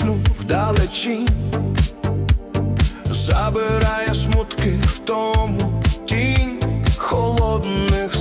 вічну вдалечінь забирає смутки в тому тінь холодних.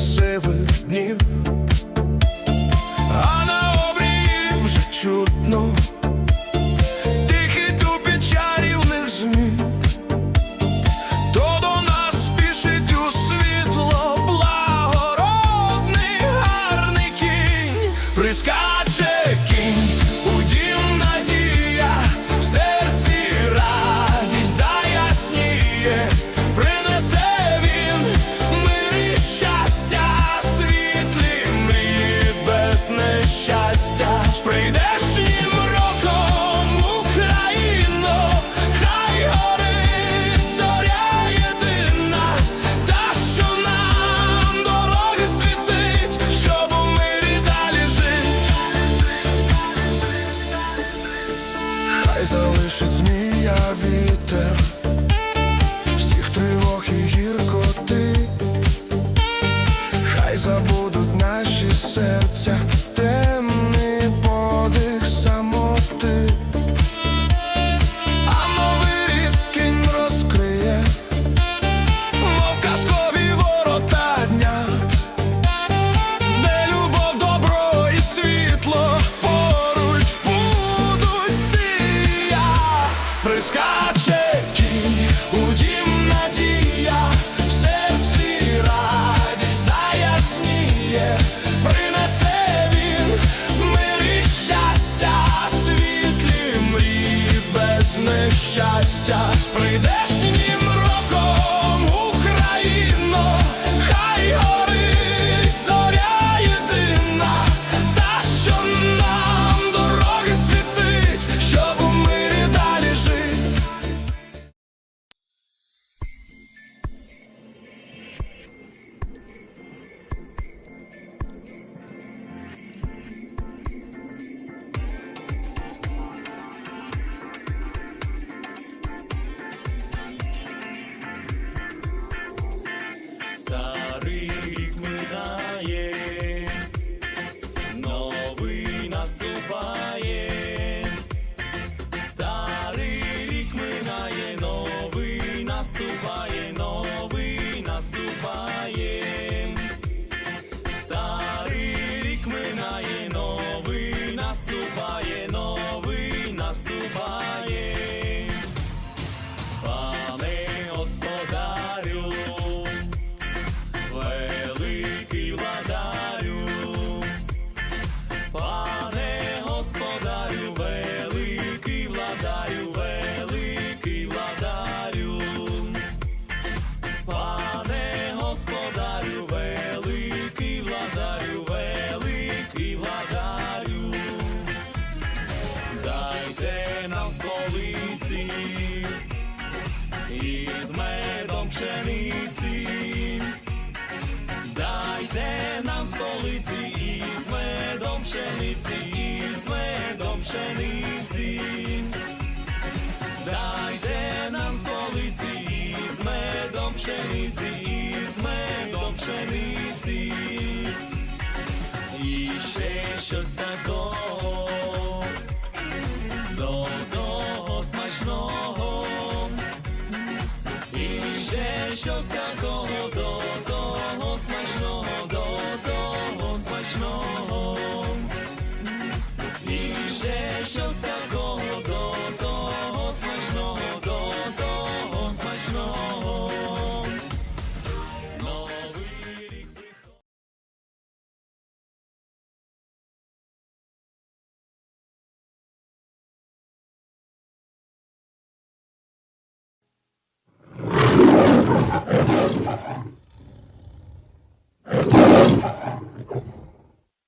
пшениці і з медом пшениці.